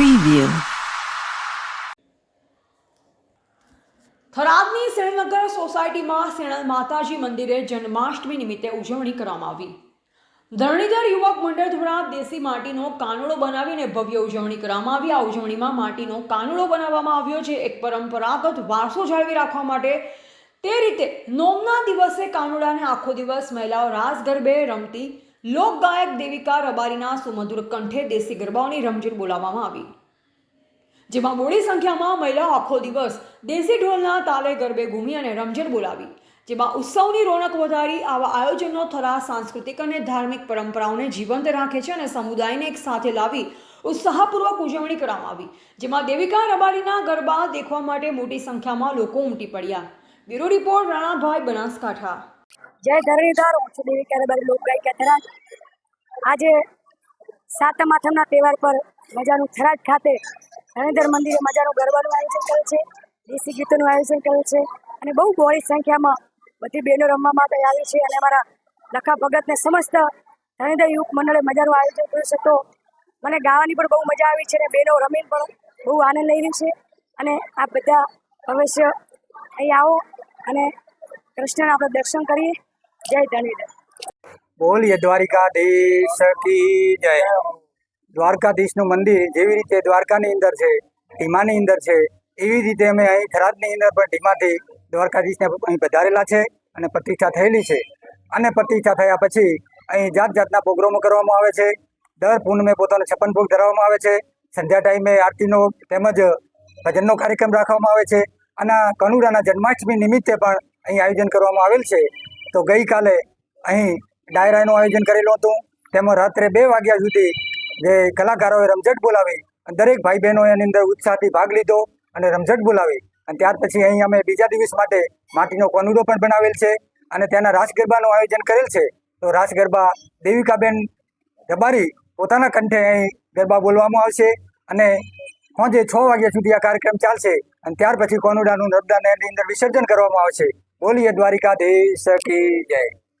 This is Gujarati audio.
પ્રિવ્યુ થરાદની સેણનગર સોસાયટીમાં સેણલ માતાજી મંદિરે જન્માષ્ટમી નિમિત્તે ઉજવણી કરવામાં આવી. ધરણીધર યુવક મંડળ દ્વારા દેશી માટીનો કાનુડો બનાવીને ભવ્ય ઉજવણી કરવામાં આવી. આ ઉજવણીમાં માટીનો કાનુડો બનાવવામાં આવ્યો છે. એક પરંપરાગત વારસો જાળવી રાખવા માટે તે રીતે નોમના દિવસે કાનુડાને આખો દિવસ મહિલાઓ રાસ ગરબે રમતી લોકગાયક દેવિકા રબારીના સુમધુર કંઠે દેશી ગરબાઓની રમઝટ બોલાવવામાં આવી. જેમાં મોડી સંખ્યામાં મહિલાઓ આખો દિવસ દેશી ઢોલના તાલે ગરબે ઘૂમી અને રમઝટ બોલાવી. જેમાં ઉત્સવની રોનક વધારી આવા આયોજનો થરા સાંસ્કૃતિક અને ધાર્મિક પરંપરાઓને જીવંત રાખે છે અને સમુદાયને એક સાથે લાવી ઉત્સાહપૂર્વક ઉજવણી કરવામાં આવી. જેમાં દેવિકા રબારીના ગરબા દેખવા માટે મોટી સંખ્યામાં લોકો ઉમટી પડ્યા. Bureau report Ranabhai Banaskantha. જય ધરણીધર, હું છું દેવી ક્યારેબારી લોકગાયિકા થરાજ આજે સાતમ આઠમના તહેવાર પર મજાનું થરાજ ખાતે ધરણીધર મંદિરે મજાનું ગરબાનું આયોજન કરે છે, દેશી ગીતોનું આયોજન કરે છે અને બહુ બહોળી સંખ્યામાં બધી બહેનો રમવા માટે આવી છે અને અમારા લખા ભગતને સમસ્ત ધરણીધર યુવક મંડળે મજાનું આયોજન કર્યું છે. તો મને ગાવાની પણ બહુ મજા આવી છે અને બહેનો રમીને પણ બહુ આનંદ લઈ રહી છે. અને આ બધા અવશ્ય અહીં આવો અને કૃષ્ણના આપણે દર્શન કરીએ. જય ધરણીધર બોલીએ, દ્વારિકાધીશ કી જય. દ્વારકાધીશનું મંદિર જેવી રીતે દ્વારકાની અંદર છે, ઢીમાની અંદર છે, એવી રીતે અમે અહીં થરાદની અંદર પણ ઢીમાથી દ્વારકાધીશને અહીં પધારેલા છે અને પ્રતિષ્ઠા થયેલી છે. અને પ્રતિષ્ઠા થયા પછી અહીં જાત જાતના પ્રોગ્રામો કરવામાં આવે છે. દર પૂનમે પોતાનો છપ્પન ભોગ ધરાવવામાં આવે છે. સંધ્યા ટાઈમે આરતીનો તેમજ ભજનનો કાર્યક્રમ રાખવામાં આવે છે. અને કનુરાના જન્માષ્ટમી નિમિત્તે પણ અહીં આયોજન કરવામાં આવેલ છે. તો ગઈકાલે અહીં ડાયરાનું આયોજન કરેલું હતું. તેમાં રાત્રે બે વાગ્યા સુધી જે કલાકારોએ રમઝટ બોલાવી દરેક ભાઈ બહેનોએ એની અંદર ઉત્સાહથી ભાગ લીધો અને રમઝટ બોલાવી. અને ત્યાર પછી અહીં અમે બીજા દિવસ માટે માટીનો કોનુડો પણ બનાવેલ છે અને ત્યાંના રાસ ગરબાનું આયોજન કરેલ છે. તો રાસ ગરબા દેવિકાબેન રબારી પોતાના કંઠે અહીં ગરબા બોલવામાં આવશે અને સાંજે છ વાગ્યા સુધી આ કાર્યક્રમ ચાલશે અને ત્યાર પછી કોનુડાનું નર્મદા એની અંદર વિસર્જન કરવામાં આવશે. બોલીએ દ્વારિકાધીશ કી જય.